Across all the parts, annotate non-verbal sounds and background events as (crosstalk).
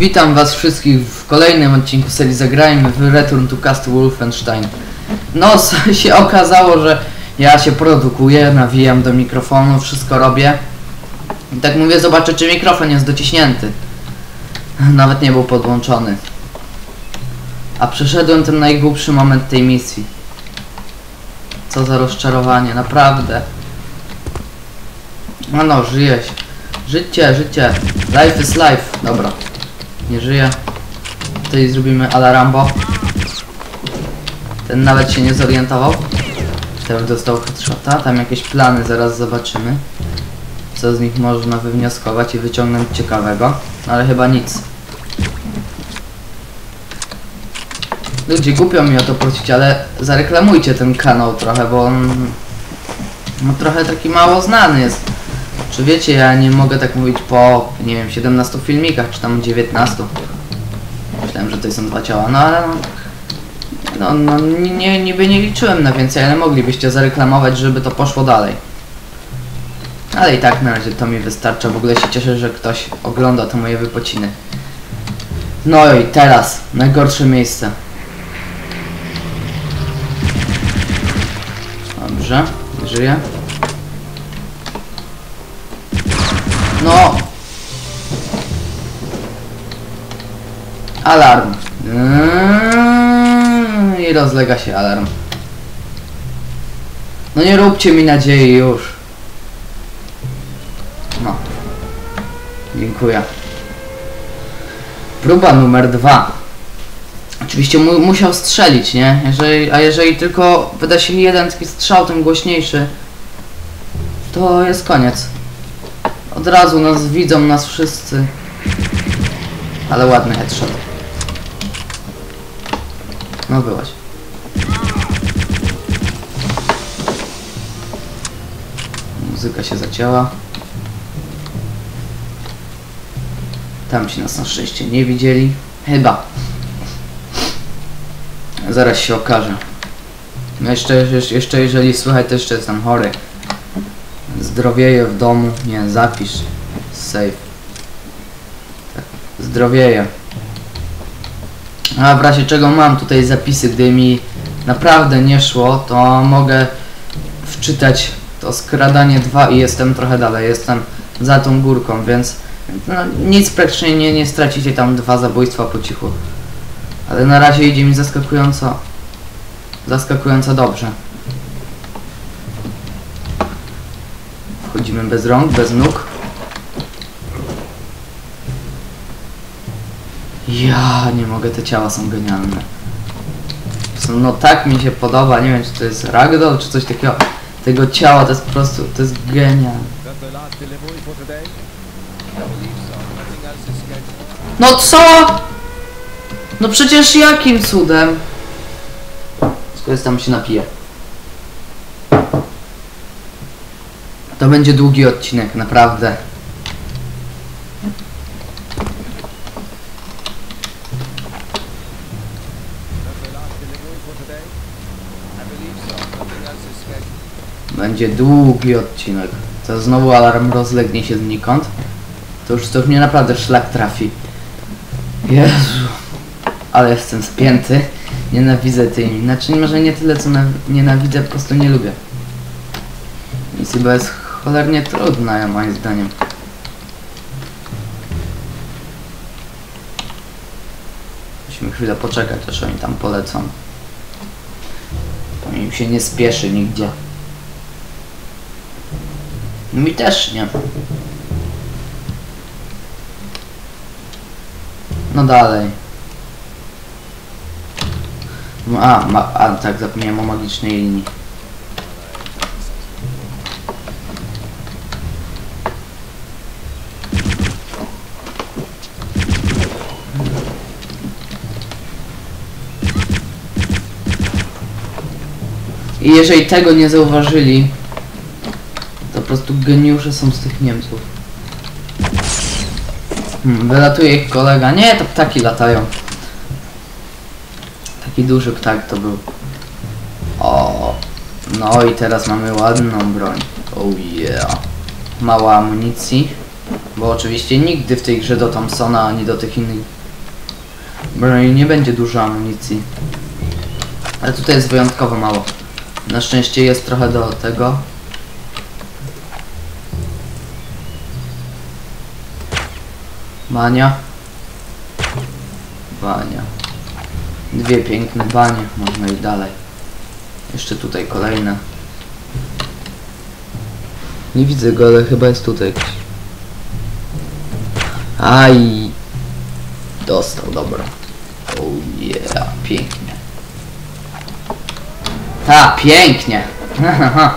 Witam was wszystkich w kolejnym odcinku serii Zagrajmy w Return to Castle Wolfenstein. No, (laughs) się okazało, że ja się produkuję, nawijam do mikrofonu, wszystko robię. I tak mówię, zobaczę czy mikrofon jest dociśnięty. (laughs) Nawet nie był podłączony. A przeszedłem ten najgłupszy moment tej misji. Co za rozczarowanie, naprawdę. No no, żyjeś. Życie, życie. Life is life. Dobra. Nie żyje. Tutaj zrobimy ala Rambo. Ten nawet się nie zorientował. Ten dostał headshota. Tam jakieś plany zaraz zobaczymy. Co z nich można wywnioskować i wyciągnąć ciekawego. No ale chyba nic. Ludzie, głupio mi o to prosić, ale zareklamujcie ten kanał trochę, bo on no, trochę taki mało znany jest. Czy wiecie, ja nie mogę tak mówić po, nie wiem, 17 filmikach, czy tam 19. Myślałem, że to są dwa ciała, no ale no, no, no nie- nie, niby nie liczyłem na więcej, ale moglibyście zareklamować, żeby to poszło dalej. Ale i tak na razie to mi wystarcza, w ogóle się cieszę, że ktoś ogląda te moje wypociny. No i teraz, najgorsze miejsce. Dobrze, żyję. No. Alarm. Yy, I rozlega się alarm. No nie róbcie mi nadziei już. No. Dziękuję. Próba numer dwa. Oczywiście mu musiał strzelić, nie? Jeżeli, a jeżeli tylko wyda się jeden taki strzał, tym głośniejszy, to jest koniec. Od razu nas widzą, nas wszyscy. Ale ładny headshot. No byłaś. Muzyka się zacięła. Tam ci nas na szczęście nie widzieli. Chyba. Zaraz się okaże. No jeszcze, jeszcze, jeszcze jeżeli słychać, to jeszcze jestem chory. Zdrowieje w domu. Nie, zapisz. Save. Tak. Zdrowieje. A w razie czego mam tutaj zapisy, gdy mi naprawdę nie szło, to mogę wczytać to skradanie 2 i jestem trochę dalej. Jestem za tą górką, więc no, nic praktycznie nie, nie stracicie tam dwa zabójstwa po cichu. Ale na razie idzie mi zaskakująco zaskakująco dobrze. Wchodzimy bez rąk, bez nóg. Ja nie mogę, te ciała są genialne. No tak mi się podoba, nie wiem czy to jest ragdoll czy coś takiego. Tego ciała to jest po prostu, to jest scheduled. No co? No przecież jakim cudem? Skoro tam się napije. To będzie długi odcinek, naprawdę. Będzie długi odcinek. To znowu alarm rozlegnie się znikąd. To już, to już mnie naprawdę szlak trafi. Jezu. Ale jestem spięty. Nienawidzę tej... Znaczy może nie tyle co na, nienawidzę, po prostu nie lubię. Nic chyba jest cholernie trudna, moim zdaniem. Musimy chwilę poczekać, aż oni tam polecą. To im się nie spieszy nigdzie. Mi też nie. No dalej. A, ma, a tak, zapomniałem o magicznej linii. I jeżeli tego nie zauważyli, to po prostu geniusze są z tych Niemców. Hmm, wylatuje ich kolega. Nie, to ptaki latają. Taki duży ptak to był. O, no i teraz mamy ładną broń. Oh yeah. Mało amunicji. Bo oczywiście nigdy w tej grze do Thompsona ani do tych innych broni nie będzie dużo amunicji. Ale tutaj jest wyjątkowo mało. Na szczęście jest trochę do tego. Bania. Bania. Dwie piękne banie, można iść dalej. Jeszcze tutaj kolejne. Nie widzę go, ale chyba jest tutaj jakiś. Aj! Dostał, dobra. Oh yeah, pięknie. Ta, pięknie! (laughs)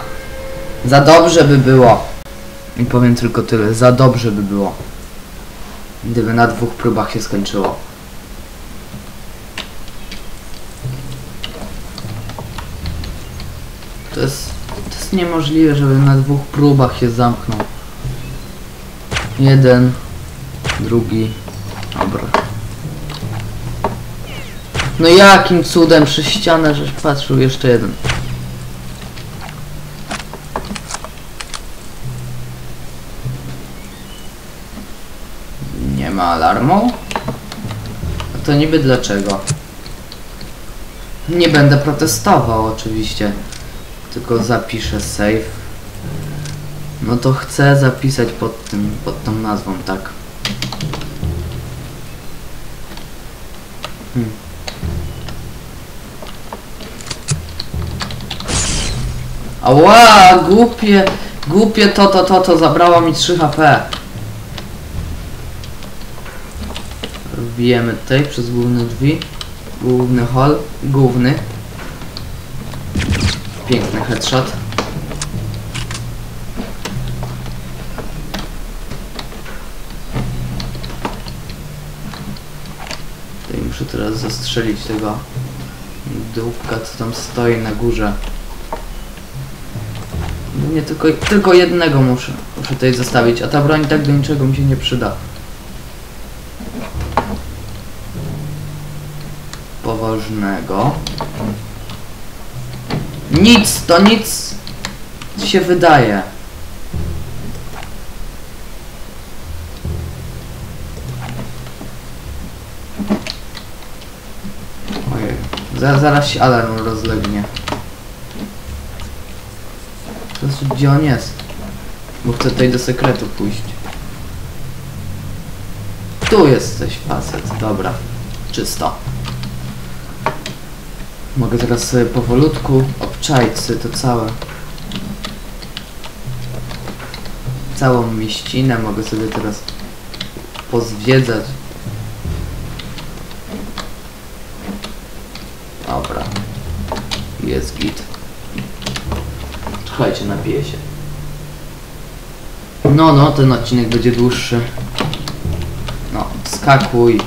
za dobrze by było. I powiem tylko tyle, za dobrze by było. Gdyby na dwóch próbach się skończyło. To jest, to jest niemożliwe, żeby na dwóch próbach się zamknął. Jeden, drugi, dobra. No jakim cudem przez ścianę żeś patrzył jeszcze jeden. Nie ma alarmu? A to niby dlaczego? Nie będę protestował oczywiście. Tylko zapiszę save. No to chcę zapisać pod tym, pod tą nazwą, tak. Hmm. Ała, głupie, głupie to, to, to, to zabrało mi 3 HP. Wbijemy tutaj przez główne drzwi. Główny hall, główny. Piękny headshot. Tutaj muszę teraz zastrzelić tego dupka, co tam stoi na górze. Nie, tylko, tylko jednego muszę, muszę tutaj zostawić, a ta broń tak do niczego mi się nie przyda. Poważnego. Nic, to nic się wydaje. Ojej, zaraz się alarm rozlegnie. To gdzie on jest? Bo chcę tutaj do sekretu pójść. Tu jesteś facet, dobra. Czysto. Mogę teraz sobie powolutku obczaić sobie to całe. Całą mieścinę mogę sobie teraz pozwiedzać. Dobra. Jest git. Słuchajcie, napiję się. No, no, ten odcinek będzie dłuższy. No, skakuj.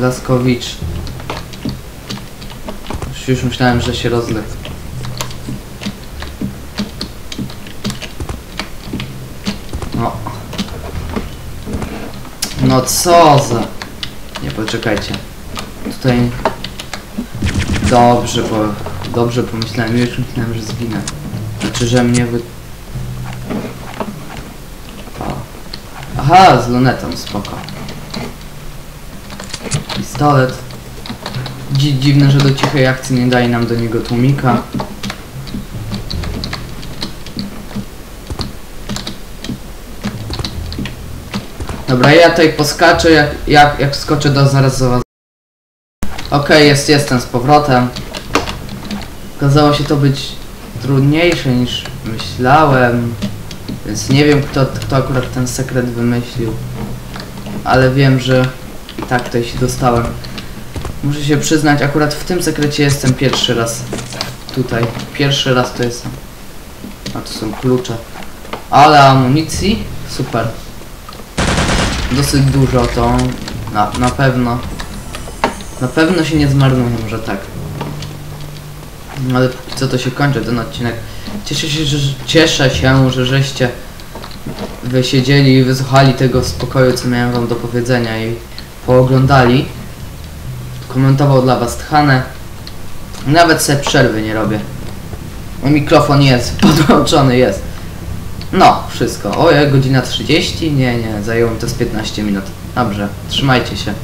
Laskowicz. Już, myślałem, że się rozlew. No. No co za... Nie, poczekajcie. Tutaj... Dobrze, bo... Dobrze pomyślałem, już myślałem, że zginę. Znaczy, że mnie wy... O. Aha, z lunetą, spoko. Pistolet. Dzi dziwne, że do cichej akcji nie daje nam do niego tłumika. Dobra, ja tutaj poskaczę, jak, jak, jak skoczę, to zaraz za was. Okej, jest, jestem z powrotem. Okazało się to być trudniejsze niż myślałem. Więc nie wiem, kto, kto akurat ten sekret wymyślił. Ale wiem, że i tak tutaj się dostałem. Muszę się przyznać, akurat w tym sekrecie jestem pierwszy raz. Tutaj. Pierwszy raz to jestem. A to są klucze. Ale amunicji? Super. Dosyć dużo to na, na pewno. Na pewno się nie zmarnują, że tak. Ale co to się kończy ten odcinek. Cieszę się, że, cieszę się, że żeście wysiedzieli i wysłuchali tego spokoju, co miałem wam do powiedzenia i pooglądali. Komentował dla was Tchane. Nawet sobie przerwy nie robię. Mój mikrofon jest, (laughs) podłączony jest. No, wszystko. O, jak godzina 30? Nie, nie, zajęło mi to z 15 minut. Dobrze, trzymajcie się.